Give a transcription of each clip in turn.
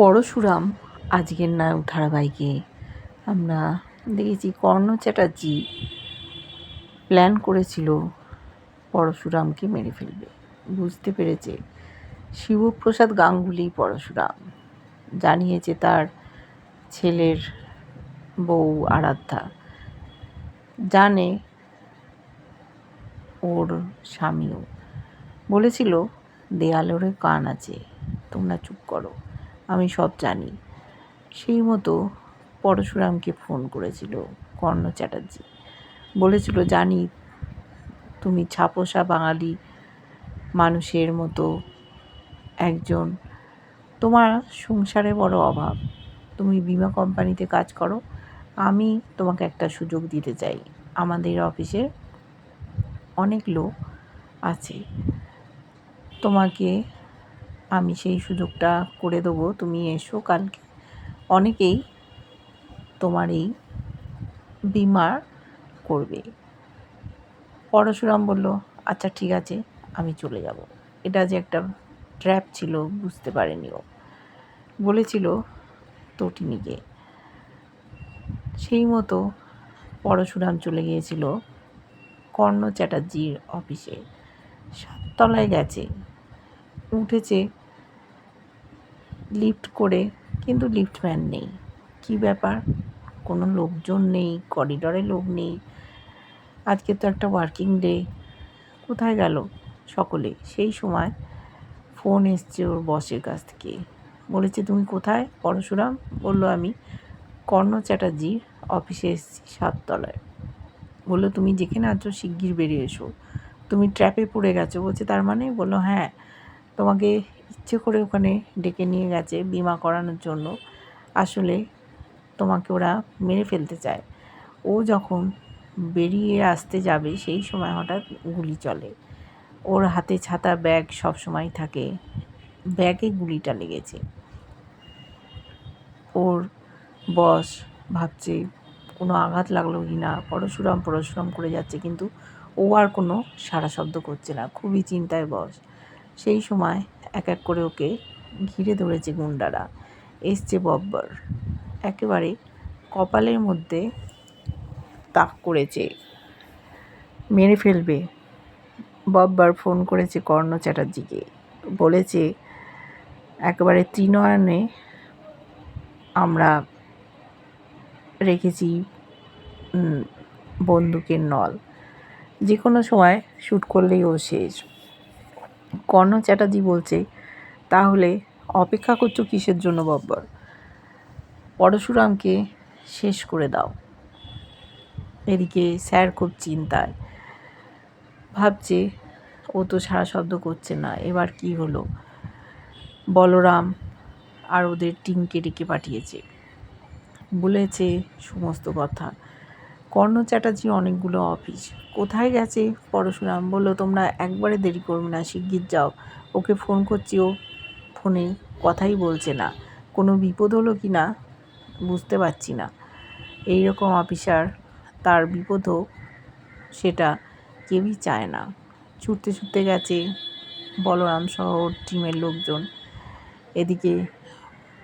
পরশুরাম, আজকের নায়ক ধারাবাহিকে আমরা দেখেছি কর্ণ চ্যাটার্জি প্ল্যান করেছিল পরশুরামকে মেরে ফেলবে। বুঝতে পেরেছে? শিবপ্রসাদ গাঙ্গুলি পরশুরাম জানিয়েছে তার ছেলের বউ আরাধ্যা। জানে ওর স্বামীও। বলেছিল দেয়ালেরও কান আছে, তোমরা চুপ করো। আমি সব জানি। সেই মতো পরশুরামকে ফোন করেছিল, কর্ণ চ্যাটার্জি। বলেছিল, জানি, তুমি ছাপোষা বাঙালি মানুষের মতো একজন। তোমার সংসারে বড় অভাব। তুমি বিমা কোম্পানিতে কাজ করো। আমি তোমাকে একটা সুযোগ দিতে চাই। আমাদের অফিসে অনেক লোক আছে। তোমাকে আমি সেই সুযোগটা করে দেবো, তুমি এসো কালকে অনেকেই তোমার এই বিমার করবে। পরশুরাম বলল আচ্ছা ঠিক আছে, আমি চলে যাব। এটা যে একটা ট্র্যাপ ছিল, বুঝতে পারেনি ও। বলেছিল তটিনীকে সেই মতো পরশুরাম চলে গিয়েছিল কর্ণ চ্যাটার্জির অফিসে। সাততলায় গেছে। উঠেছে লিফট করে, কিন্তু লিফটম্যান নেই। কি ব্যাপার? কোনো লোকজন নেই করিডরে লোক নেই। আজকে তো একটা ওয়ার্কিং ডে কোথায় গেল? সকলে। সেই সময় ফোন এসছে ওর বসের কাছ থেকে। বলেছে, তুমি কোথায়? পরশুরাম? বলল, আমি কর্ণ চ্যাটার্জির অফিসে এসেছি সাততলায়। বলল, তুমি যেখানে আছো শিগগির বেরিয়ে এসো। তুমি ট্র্যাপে পড়ে গেছো। বলছে, তার মানে বলল হ্যাঁ তোমাকে ইচ্ছে করে ওখানে ডেকে নিয়ে গেছে বিমা করানোর জন্য। আসলে তোমাকে ওরা মেরে ফেলতে চায়। ও যখন বেরিয়ে আসতে যাবে, সেই সময় হঠাৎ গুলি চলে। ওর হাতে ছাতা, ব্যাগ সব সময় থাকে। ব্যাগে গুলিটা লেগেছে। ওর বস ভাবছে, কোনো আঘাত লাগল কি না? পরশুরাম পরশুরাম করে যাচ্ছে, কিন্তু ও আর কোনো সারা শব্দ করছে না। খুবই চিন্তায় বস। সেই সময় এক এক করে ওকে ঘিরে ধরেছে গুন্ডারা। এসছে বব্বর। একেবারে কপালের মধ্যে তাক করেছে। মেরে ফেলবে। বব্বার ফোন করেছে কর্ণ চ্যাটার্জিকে। বলেছে, একেবারে ত্রিনয়নে আমরা রেখেছি বন্দুকের নল। যে কোনো সময় শ্যুট করলেই ও শেষ। কর্ণ চ্যাটার্জি বলছে, তাহলে অপেক্ষা করছ কিসের জন্য বব্বর? পরশুরামকে শেষ করে দাও। এদিকে স্যার খুব চিন্তায়। ভাবছে, ও তো সারা শব্দ করছে না, এবার কি হলো? বলরাম আর ওদের টিমকে ডেকে পাঠিয়েছে। বলেছে সমস্ত কথা। কর্ণ চ্যাটার্জি অনেকগুলো অফিস কোথায় গেছে? পরশুরাম বলল, তোমরা একবারে দেরি করবে না, শিগগির যাও। ওকে ফোন করছি ও ফোনে কথাই বলছে না। কোনো বিপদ হলো কি না? বুঝতে পারছি না। এই রকম অফিসার তার বিপদ হোক সেটা কেউই চায় না। ছুটতে ছুটতে গেছে বলরাম সহ টিমের লোকজন। এদিকে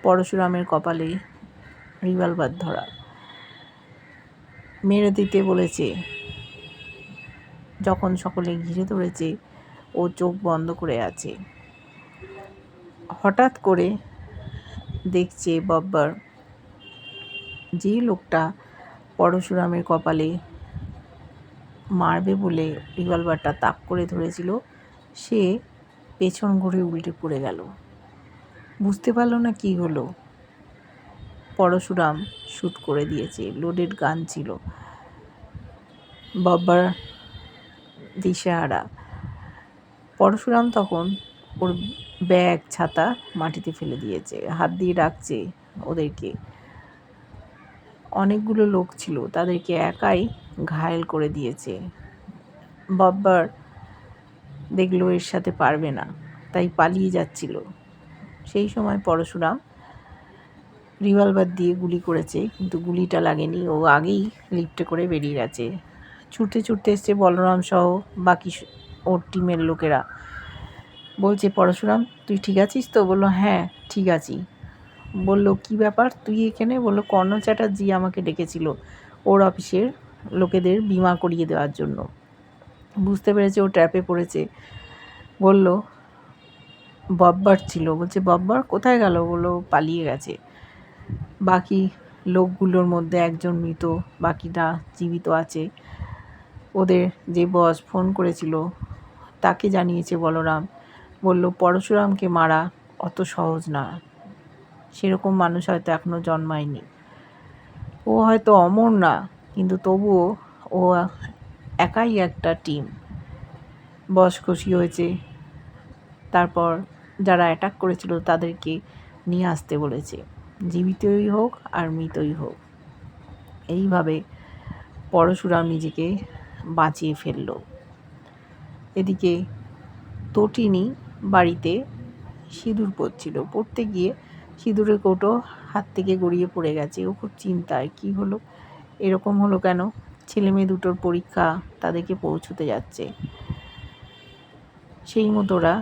পরশুরামের কপালে রিভলভার ধরা। মেরে দিতে বলেছে। যখন সকলে ঘিরে ধরেছে, ও চোখ বন্ধ করে আছে। হঠাৎ করে দেখছে বব্বর। যে লোকটা পরশুরামের কপালে মারবে বলে রিভলভারটা তাক করে ধরেছিল, সে পেছন ঘুরে উল্টে পড়ে গেল। বুঝতে পারল না কি হলো। পরশুরাম শ্যুট করে দিয়েছে লোডেড গান ছিল। বাব্বার দিশেহারা। পরশুরাম তখন ওর ব্যাগ, ছাতা মাটিতে ফেলে দিয়েছে, হাত দিয়ে ডাকছে ওদেরকে। অনেকগুলো লোক ছিল, তাদেরকে একাই ঘায়েল করে দিয়েছে। বাব্বার দেখল এর সাথে পারবে না, তাই পালিয়ে যাচ্ছিল। সেই সময় পরশুরাম রিভলভার দিয়ে গুলি করেছে, কিন্তু গুলিটা লাগেনি। ও আগেই লিফটে করে বেরিয়ে গেছে। ছুটতে ছুটতে এসছে বলরাম সহ বাকি ওর টিমের লোকেরা। বলছে, পরশুরাম, তুই ঠিক আছিস তো? বলল হ্যাঁ ঠিক আছি। বলল, কি ব্যাপার? তুই এখানে? বলল, কর্ণ চ্যাটার্জি আমাকে ডেকেছিল ওর অফিসের লোকেদের বিমা করিয়ে দেওয়ার জন্য। বুঝতে পেরেছে ও ট্র্যাপে পড়েছে। বলল, বব্বার ছিল। বলছে, বব্বার কোথায় গেল? বলল পালিয়ে গেছে। বাকি লোকগুলোর মধ্যে একজন মৃত, বাকিটা জীবিত আছে। ওদের যে বস ফোন করেছিল, তাকে জানিয়েছে বলরাম। বলল, পরশুরামকে মারা অত সহজ না। সেরকম মানুষ হয়তো এখনও জন্মায়নি। ও হয়তো অমর না, কিন্তু তবুও ও একাই একটা টিম। বস খুশি হয়েছে। তারপর যারা অ্যাটাক করেছিল, তাদেরকে নিয়ে আসতে বলেছে। জীবিতই হোক আর মৃতই হোক। এইভাবে পরশুরাম নিজেকে বাঁচিয়ে ফেলল। এদিকে তটিনী বাড়িতে সিঁদুর পরছিল। পড়তে গিয়ে সিঁদুরের কৌটো হাত থেকে গড়িয়ে পড়ে গেছে। ও খুব চিন্তায়, কী হলো? এরকম হলো কেন? ছেলে মেয়ে দুটোর পরীক্ষা তাদেরকে পৌঁছতে যাচ্ছে। সেই মতো ওরা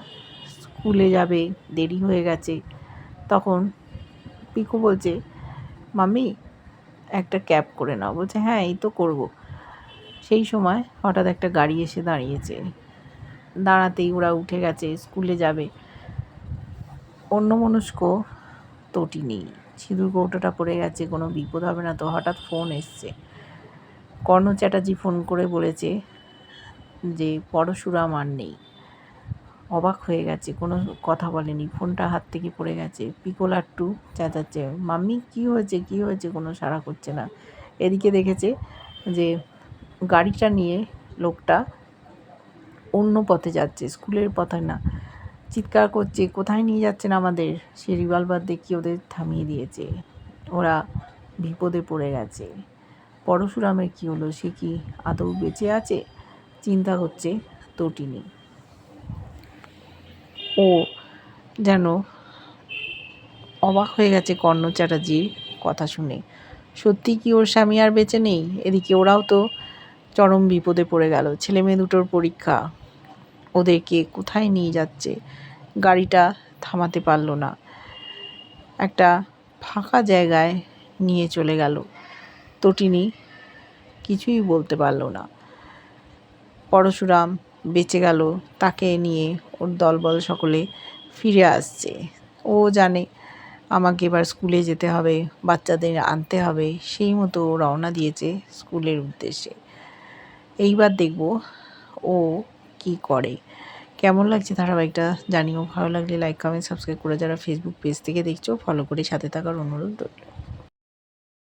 স্কুলে যাবে, দেরি হয়ে গেছে। তখন পিকু বলছে মামি একটা ক্যাব করে নাও। বলছে হ্যাঁ এই তো করব। সেই সময় হঠাৎ একটা গাড়ি এসে দাঁড়িয়েছে। দাঁড়াতেই ওরা উঠে গেছে, স্কুলে যাবে। অন্য মনস্ক তটি নেই। সিঁদুর কৌটোটা পড়ে গেছে, কোনো বিপদ হবে না তো হঠাৎ ফোন এসছে। কর্ণ চ্যাটার্জি ফোন করে বলেছে যে, পরশুরাম আর নেই। অবাক হয়ে গেছে, কোনো কথা বলেনি। ফোনটা হাত থেকে পড়ে গেছে। পিকো লাট্টু চেঁচাচ্ছে, মাম্মি, কী হয়েছে? কী হয়েছে? কোনো সাড়া করছে না। এদিকে দেখেছে যে গাড়িটা নিয়ে লোকটা অন্য পথে যাচ্ছে, স্কুলের পথে না। চিৎকার করছে, কোথায় নিয়ে যাচ্ছেন আমাদের? সে রিভলভার দেখিয়ে ওদের থামিয়ে দিয়েছে। ওরা বিপদে পড়ে গেছে। পরশুরামের কী হলো? সে কি আদৌ বেঁচে আছে? চিন্তা হচ্ছে তটিনী। ও যেন অবাক হয়ে গেছে কর্ণ চ্যাটার্জির কথা শুনে। সত্যি কি ওর স্বামী আর বেঁচে নেই? এদিকে ওরাও তো চরম বিপদে পড়ে গেল। ছেলে মেয়ে দুটোর পরীক্ষা। ওদেরকে কোথায় নিয়ে যাচ্ছে? গাড়িটা থামাতে পারল না। একটা ফাঁকা জায়গায় নিয়ে চলে গেল। তটিনী কিছুই বলতে পারল না। পরশুরাম বেঁচে গেল, তাকে নিয়ে ওর দলবল সকলে ফিরে আসছে। ও জানে আমাকে এবার স্কুলে যেতে হবে, বাচ্চাদের আনতে হবে, সেই মতো ও রওনা দিয়েছে স্কুলের উদ্দেশ্যে। এইবার দেখব ও কি করে। কেমন লাগছে ধারাবাহিকটা জানিও। ভালো লাগলে লাইক কমেন্ট সাবস্ক্রাইব করে যারা ফেসবুক পেজ থেকে দেখছ ফলো করে সাথে থাকার অনুরোধ রইল।